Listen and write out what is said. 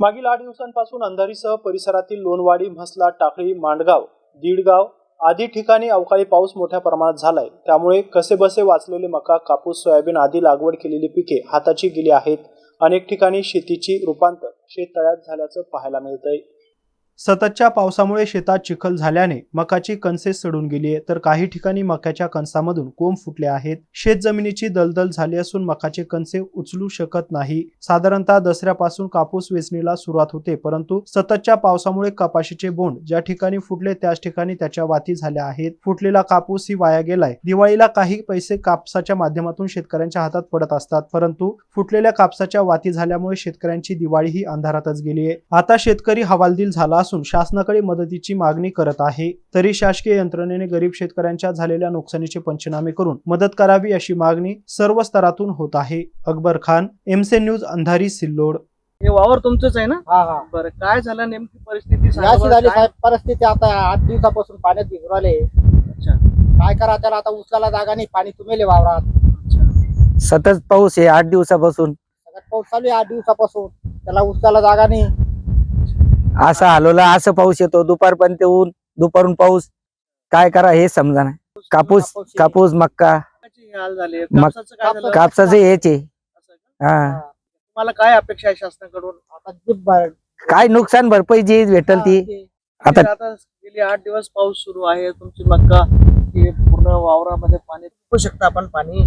मागील आठ दिवसांपासून अंधारीसह परिसरातील लोणवाडी म्हसला टाकळी मांडगाव दीडगाव आदी ठिकाणी अवकाळी पाऊस मोठ्या प्रमाणात झालाय. त्यामुळे कसेबसे वाचलेले मका कापूस सोयाबीन आदी लागवड केलेली पिके हाताची गेली आहेत. अनेक ठिकाणी शेतीची रूपांतर शेततळ्यात झाल्याचं पाहायला मिळतंय. सततच्या पावसामुळे शेतात चिखल झाल्याने मकाची कणसे सडून गेली आहे तर काही ठिकाणी मक्याच्या कणसामधून कोंब फुटले आहेत. शेत जमिनीची दलदल झाली असून मकाचे कणसे उचलू शकत नाही. साधारणतः दसऱ्यापासून कापूस वेचणीला सुरुवात होते परंतु सततच्या पावसामुळे कपाशीचे बोंड ज्या ठिकाणी फुटले त्याच ठिकाणी त्याच्या वाती झाल्या आहेत. फुटलेला कापूस ही वाया गेलाय. दिवाळीला काही पैसे कापसाच्या माध्यमातून शेतकऱ्यांच्या हातात पडत असतात परंतु फुटलेल्या कापसाच्या वाती झाल्यामुळे शेतकऱ्यांची दिवाळी ही अंधारातच गेली आहे. आता शेतकरी हवालदिल झाला असून शासनाकडे मदतीची मागणी करत आहे. तरी शासकीय यंत्रणेने गरीब शेतकऱ्यांच्या झालेल्या नुकसानीचे पंचनामे करून मदत करावी अशी मागणी सर्व स्तरातून होत आहे. अकबर खान एमसे न्यूज अंधारी सिल्लोड. हे वावर तुमचंच आहे ना? हा हा. बरं काय झालं नेमकी परिस्थिती सांगा अशी बरं, झाली काय- साहेब परिस्थिती आता आठ दिवसापासून पाण्यात भिजून आले अच्छा, काय करा त्याला? आता उचलायला जागा नाही पाणी तुमेले वावरात. अच्छा. सतत पाऊस आहे आठ दिवसापासून. सगळ्यात पाऊस चालू आहे आठ दिवसापासून. त्याला उचलायला जागा नाही. असा हलवला असं पाऊस येतो दुपारपर्यंत ऊन दुपारून पाऊस. काय करा हे समजा नाही कापूस कापूस मक्का. कापसाचे हे कापसाचं काय झालं? कापसाचे हेच आहे? हा. तुम्हाला काय अपेक्षा आहे शासनाकडून? आता काय नुकसान भरपाई जी भेटल ती. ते- आता गेली आठ दिवस पाऊस सुरू आहे. तुमची मक्का ही पूर्ण वावरामध्ये पाणी बघू शकता आपण पाणी.